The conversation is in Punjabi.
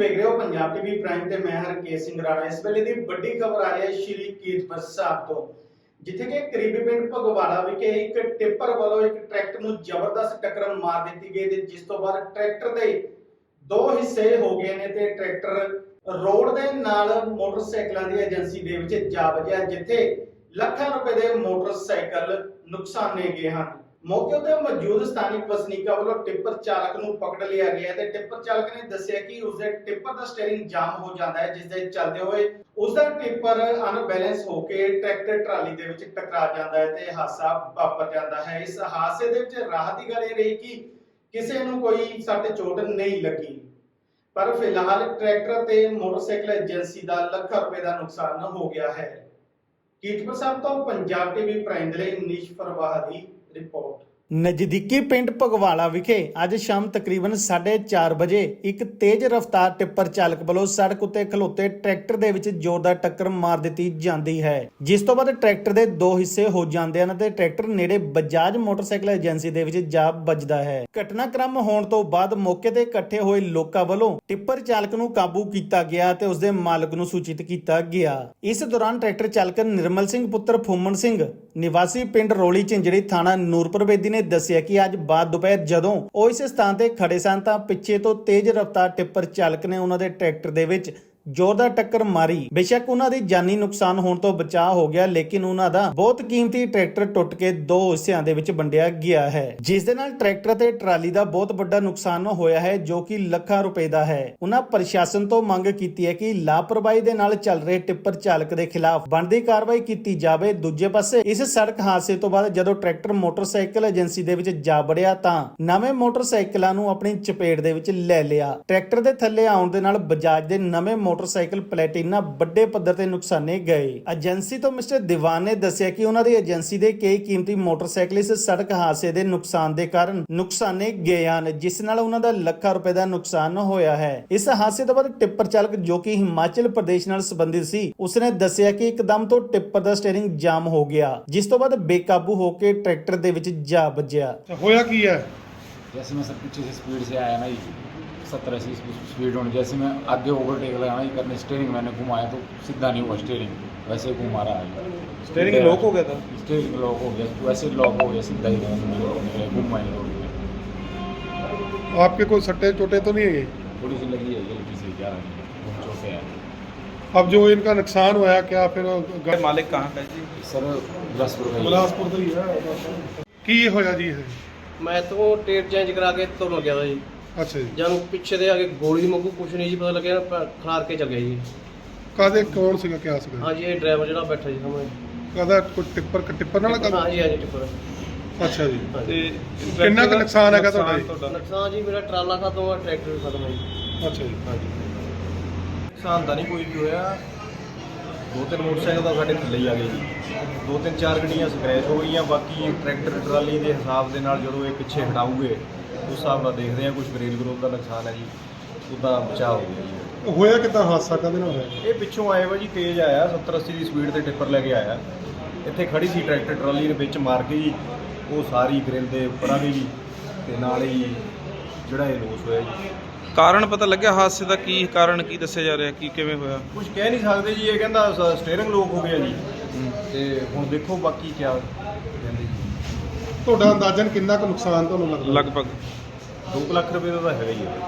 ਵੇਖ ਰਹੇ ਹੋ, ਪੰਜਾਬ ਟੀਵੀ ਪ੍ਰਾਈਮ ਤੇ ਮੈਂ ਹਰਕੇਸ਼ ਸਿੰਘ ਰਾਣਾ। ਇਸ ਵੇਲੇ ਦੀ ਵੱਡੀ ਖਬਰ ਆ ਰਹੀ ਹੈ ਸ਼੍ਰੀ ਕੀਰਤਪੁਰ ਸਾਹਿਬ ਤੋਂ, ਜਿੱਥੇ ਕਿ ਕਰੀਬੀ ਪਿੰਡ ਭਗਵਾੜਾ ਵਿਖੇ ਇੱਕ ਟਿੱਪਰ ਵੱਲੋਂ ਇੱਕ ਟਰੈਕਟਰ ਨੂੰ ਜ਼ਬਰਦਸਤ ਟੱਕਰ ਮਾਰ ਦਿੱਤੀ ਗਈ ਤੇ ਜਿਸ ਤੋਂ ਬਾਅਦ ਟਰੈਕਟਰ ਦੇ ਦੋ ਹਿੱਸੇ ਹੋ ਗਏ ਨੇ ਤੇ ਟਰੈਕਟਰ ਰੋਡ ਦੇ ਨਾਲ ਮੋਟਰਸਾਈਕਲਾਂ ਦੀ ਏਜੰਸੀ ਦੇ ਵਿੱਚ ਜਾ ਵੱਜਿਆ, ਜਿੱਥੇ ਲੱਖਾਂ ਰੁਪਏ ਦੇ ਮੋਟਰਸਾਈਕਲ ਨੁਕਸਾਨੇ ਗਏ ਹਨ। ਮੌਕੇ ਉੱਤੇ ਮੌਜੂਦ ਸਥਾਨਕ ਵਸਨੀਕਾਂ ਵੱਲੋਂ ਟਿੱਪਰ ਚਾਲਕ ਨੂੰ ਪਕੜ ਲਿਆ ਗਿਆ ਤੇ ਟਿੱਪਰ ਚਾਲਕ ਨੇ ਦੱਸਿਆ ਕਿ ਉਸਦੇ ਟਿੱਪਰ ਦਾ ਸਟੀਅਰਿੰਗ ਜਾਮ ਹੋ ਜਾਂਦਾ ਹੈ, ਜਿਸ ਦੇ ਚੱਲਦੇ ਹੋਏ ਉਸਦਾ ਟਿੱਪਰ ਅਨਬੈਲੈਂਸ ਹੋ ਕੇ ਟਰੈਕਟਰ ਟਰਾਲੀ ਦੇ ਵਿੱਚ ਟਕਰਾ ਜਾਂਦਾ ਹੈ ਤੇ ਹਾਦਸਾ ਵਾਪਰ ਜਾਂਦਾ ਹੈ। ਇਸ ਹਾਦਸੇ ਦੇ ਵਿੱਚ ਰਾਹਤ ਦੀ ਗੱਲ ਇਹ ਰਹੀ ਕਿ ਕਿਸੇ ਨੂੰ ਕੋਈ ਸੱਟ ਚੋਟ ਨਹੀਂ ਲੱਗੀ। ਪਰ ਫਿਲਹਾਲ ਟਰੈਕਟਰ ਤੇ ਮੋਟਰਸਾਈਕਲ ਏਜੰਸੀ ਦਾ ਲੱਖਾਂ ਰੁਪਏ ਦਾ ਨੁਕਸਾਨ ਹੋ ਗਿਆ ਹੈ। ਕੀਰਤਪੁਰ ਸਾਹਿਬ ਤੋਂ ਪੰਜਾਬ ਟੀਵੀ ਪ੍ਰਾਈਮ ਦੇ ਲਈ ਨੀਸ਼ ਫਰਵਾਹ ਦੀ report. ਨਜ਼ਦੀਕੀ ਪਿੰਡ ਭਗਵਾਲਾ ਵਿਖੇ ਅੱਜ ਸ਼ਾਮ ਤਕਰੀਬਨ 4:30 ਵਜੇ ਇੱਕ ਤੇਜ਼ ਰਫ਼ਤਾਰ ਟਿੱਪਰ ਚਾਲਕ ਵੱਲੋਂ ਸੜਕ ਉੱਤੇ ਖਲੋਤੇ ਟਰੈਕਟਰ ਦੇ ਵਿੱਚ ਜ਼ੋਰਦਾਰ ਟੱਕਰ ਮਾਰ ਦਿੱਤੀ ਜਾਂਦੀ ਹੈ। ਜਿਸ ਤੋਂ ਬਾਅਦ ਟਰੈਕਟਰ ਦੇ ਦੋ ਹਿੱਸੇ ਹੋ ਜਾਂਦੇ ਹਨ ਤੇ ਟਰੈਕਟਰ ਨੇੜੇ ਬਜਾਜ ਮੋਟਰਸਾਈਕਲ ਏਜੰਸੀ ਦੇ ਵਿੱਚ ਜਾ ਵੱਜਦਾ ਹੈ। ਘਟਨਾਕ੍ਰਮ ਹੋਣ ਤੋਂ ਬਾਅਦ ਮੌਕੇ ਤੇ ਇਕੱਠੇ ਹੋਏ ਲੋਕਾਂ ਵੱਲੋਂ ਟਿੱਪਰ ਚਾਲਕ ਨੂੰ ਕਾਬੂ ਕੀਤਾ ਗਿਆ ਤੇ ਉਸਦੇ ਮਾਲਕ ਨੂੰ ਸੂਚਿਤ ਕੀਤਾ ਗਿਆ। ਇਸ ਦੌਰਾਨ ਟਰੈਕਟਰ ਚਾਲਕ ਨਿਰਮਲ ਸਿੰਘ, ਪੁੱਤਰ ਫੂਮਨ ਸਿੰਘ, ਨਿਵਾਸੀ ਪਿੰਡ ਰੋਲੀ ਝਿੰਜੜੀ ਥਾਣਾ ਨੂਰਪੁਰ ਬੇਦੀ ਨੇ ਦੱਸਿਆ ਕਿ ਅੱਜ ਬਾਅਦ ਦੁਪਹਿਰ ਜਦੋਂ ਉਹ ਇਸ ਸਥਾਨ ਤੇ ਖੜੇ ਸਨ ਤਾਂ ਪਿੱਛੇ ਤੋਂ ਤੇਜ਼ ਰਫ਼ਤਾਰ ਟਿੱਪਰ ਚਾਲਕ ਨੇ ਉਹਨਾਂ ਦੇ ਟਰੈਕਟਰ ਦੇ ਵਿੱਚ ਜ਼ੋਰਦਾਰ ਟੱਕਰ ਮਾਰੀ। ਬੇਸ਼ੱਕ ਉਹਨਾਂ ਦੀ ਜਾਨੀ ਨੁਕਸਾਨ ਹੋਣ ਤੋਂ ਬਚਾਅ ਹੋ ਗਿਆ, ਲੇਕਿਨ ਉਹਨਾਂ ਦਾ ਬਹੁਤ ਕੀਮਤੀ ਟਰੈਕਟਰ ਟੁੱਟ ਕੇ ਦੋ ਹਿੱਸਿਆਂ ਦੇ ਵਿੱਚ ਵੰਡਿਆ ਗਿਆ ਹੈ। ਜਿਸ ਦੇ ਨਾਲ ਟਰੈਕਟਰ ਤੇ ਟਰਾਲੀ ਦਾ ਬਹੁਤ ਵੱਡਾ ਨੁਕਸਾਨ ਹੋਇਆ ਹੈ, ਜੋ ਕਿ ਲੱਖਾਂ ਰੁਪਏ ਦਾ ਹੈ। ਉਹਨਾਂ ਪ੍ਰਸ਼ਾਸਨ ਤੋਂ ਮੰਗ ਕੀਤੀ ਹੈ ਕਿ ਲਾਪਰਵਾਹੀ ਦੇ ਨਾਲ ਚੱਲ ਰਹੇ ਟਿੱਪਰ ਚਾਲਕ ਦੇ ਖਿਲਾਫ ਬਣਦੀ ਕਾਰਵਾਈ ਕੀਤੀ ਜਾਵੇ। ਦੂਜੇ ਪਾਸੇ, ਇਸ ਸੜਕ ਹਾਦਸੇ ਤੋਂ ਬਾਅਦ ਜਦੋਂ ਟਰੈਕਟਰ ਮੋਟਰਸਾਈਕਲ ਏਜੰਸੀ ਦੇ ਵਿੱਚ ਜਾ ਵੜਿਆ ਤਾਂ ਨਵੇਂ ਮੋਟਰਸਾਈਕਲਾਂ ਨੂੰ ਆਪਣੀ ਚਪੇਟ ਦੇ ਵਿੱਚ ਲੈ ਲਿਆ। ਟਰੈਕਟਰ ਦੇ ਥੱਲੇ ਆਉਣ ਦੇ ਨਾਲ ਬਜਾਜ ਦੇ ਨਵੇਂ ਮੋਟਰਸਾਈਕਲ ਪਲੈਟੀਨਾ ਵੱਡੇ ਪੱਧਰ ਤੇ ਨੁਕਸਾਨੇ ਗਏ ਏਜੰਸੀ ਤੋਂ ਮਿਸਟਰ ਦੀਵਾਨ ਨੇ ਦੱਸਿਆ ਕਿ ਉਹਨਾਂ ਦੀ ਏਜੰਸੀ ਦੇ ਕਈ ਕੀਮਤੀ ਮੋਟਰਸਾਈਕਲ ਇਸ ਸੜਕ ਹਾਦਸੇ ਦੇ ਨੁਕਸਾਨ ਦੇ ਕਾਰਨ ਨੁਕਸਾਨੇ ਗਏ ਹਨ ਜਿਸ ਨਾਲ ਉਹਨਾਂ ਦਾ ਲੱਖਾਂ ਰੁਪਏ ਦਾ ਨੁਕਸਾਨ ਹੋਇਆ ਹੈ ਇਸ ਹਾਦਸੇ ਤੋਂ ਬਾਅਦ ਟਿੱਪਰ ਚਾਲਕ ਜੋ ਕਿ ਹਿਮਾਚਲ ਪ੍ਰਦੇਸ਼ ਨਾਲ ਸੰਬੰਧਿਤ ਸੀ ਉਸਨੇ ਦੱਸਿਆ ਕਿ ਇੱਕਦਮ ਤੋਂ ਟਿੱਪਰ ਦਾ ਸਟੀਅਰਿੰਗ ਜਾਮ ਹੋ ਗਿਆ ਜਿਸ ਤੋਂ ਬਾਅਦ ਬੇਕਾਬੂ ਹੋ ਕੇ ਟਰੈਕਟਰ ਦੇ ਵਿੱਚ ਜਾ ਵੱਜਿਆ ਤਾਂ ਹੋਇਆ ਕੀ ਹੈ जैसे मैं सर पीछे से स्पीड से आया ना जी सत्तर अस्सी स्पीड होनी जैसे मैं आगे ओवरटेक लगाना ही करने स्टेयरिंग मैंने घुमाया तो सीधा नहीं हुआ स्टेयरिंग वैसे ही घुमा रहा है। स्टेयरिंग लॉक हो गया था? स्टेयरिंग लॉक हो गया तो वैसे लॉक हो गया सीधा ही घुमा आपके कोई सट्टे चोटे तो नहीं है थोड़ी सी लगी है हल्की से क्या चोटे हैं। अब जो इनका नुकसान हुआ क्या फिर मालिक कहाँ का जी? सर बिलासपुर बिलासपुर तो ही है। की होया जी है? मैं तो टेट चेंज करा के तुरंत गया था जी। ਅੱਛਾ ਜੀ। ਜਦੋਂ ਪਿੱਛੇ ਦੇ ਆ ਕੇ ਗੋਲੀ ਮੰਗੂ ਕੁਛ ਨਹੀਂ ਜੀ ਪਤਾ ਲੱਗਿਆ ਪ- ਖਿਲਾਰ ਕੇ ਚੱਲ ਗਿਆ ਜੀ। ਕਾਦੇ ਕੌਣ ਸੀਗਾ ਕਿਆ ਸੀਗਾ? ਹਾਂਜੀ ਇਹ ਡਰਾਈਵਰ ਜਿਹੜਾ ਬੈਠਾ ਜੀ ਸਾਹਮਣੇ। ਕਾਦਾ ਕੋਈ ਟਿੱਪਰ ਟਿੱਪਰ ਨਾਲ ਕਾਹਦਾ? ਹਾਂਜੀ ਹਾਂਜੀ ਟਿੱਪਰ। ਅੱਛਾ ਜੀ। ਹਾਂਜੀ। ਕਿੰਨਾ ਕੁ ਨੁਕਸਾਨ ਹੈਗਾ ਤੁਹਾਡਾ ਜੀ? ਨੁਕਸਾਨ ਜੀ ਮੇਰਾ ਟਰਾਲਾ ਖਤਮ ਹੋਇਆ ਟਰੈਕਟਰ ਵੀ ਖਤਮ ਜੀ ਅੱਛਾ ਜੀ। ਨੁਕਸਾਨ ਤਾਂ ਨਹੀਂ ਕੋਈ ਵੀ ਹੋਇਆ। ਦੋ ਤਿੰਨ ਮੋਟਰਸਾਈਕਲ ਤਾਂ ਸਾਡੇ ਥੱਲੇ ਹੀ ਆ ਗਏ ਜੀ। ਦੋ ਤਿੰਨ ਚਾਰ ਗੱਡੀਆਂ ਸਕ੍ਰੈਚ ਹੋ ਗਈਆਂ ਬਾਕੀ ਟਰੈਕਟਰ ਟਰਾਲੀ ਦੇ ਹਿਸਾਬ ਦੇ ਨਾਲ ਜਦੋਂ ਇਹ ਪਿੱਛੇ ਹਟਾਊਗੇ ਉਸ ਹਿਸਾਬ ਨਾਲ ਦੇਖਦੇ ਆ ਕੁਝ ਗ੍ਰੇਲ ਗਰੋਲ ਦਾ ਨੁਕਸਾਨ ਹੈ ਜੀ ਉਹਦਾ ਬਚਾਅ ਹੋ ਗਿਆ ਜੀ। ਹੋਇਆ ਕਿਦਾਂ? ਹਾਦਸਾ ਕਾਹਦੇ ਨਾਲ ਹੋਇਆ? ਇਹ ਪਿੱਛੋਂ ਆਏ ਵਾ ਜੀ ਤੇਜ਼ ਆਇਆ 70 80 ਦੀ ਸਪੀਡ ਤੇ ਟਿੱਪਰ ਲੈ ਕੇ ਆਇਆ। ਇੱਥੇ ਖੜੀ ਸੀ ਟਰੈਕਟਰ ਟਰਾਲੀ ਦੇ ਵਿੱਚ ਮਾਰ ਕੇ ਜੀ ਉਹ ਸਾਰੀ ਗ੍ਰਿਲ ਦੇ ਉੱਪਰ ਆ ਗਈ ਜੀ ਤੇ ਨਾਲ ਹੀ ਜਿਹੜਾ ਇਹ ਲੋਸ ਹੋਇਆ ਜੀ। ਕਾਰਨ ਪਤਾ ਲੱਗਿਆ ਹਾਦਸੇ ਦਾ ਕੀ ਕਾਰਨ ਕੀ ਦੱਸਿਆ ਜਾ ਰਿਹਾ ਕੀ ਕਿਵੇਂ ਹੋਇਆ? ਕੁਝ ਕਹਿ ਨਹੀਂ ਸਕਦੇ ਜੀ ਇਹ ਕਹਿੰਦਾ ਸਟੀਅਰਿੰਗ ਲੋਕ ਹੋ ਗਿਆ ਜੀ। ਤੇ ਹੁਣ ਦੇਖੋ ਬਾਕੀ ਕੀ ਕਹਿੰਦੇ ਜੀ। ਤੁਹਾਡਾ ਅੰਦਾਜ਼ਨ ਕਿੰਨਾ ਕੁ ਨੁਕਸਾਨ ਤੁਹਾਨੂੰ ਲੱਗਦਾ? ਲਗਭਗ 2 ਲੱਖ ਰੁਪਏ ਦਾ ਤਾਂ ਹੈਗਾ ਹੀ ਹੈ।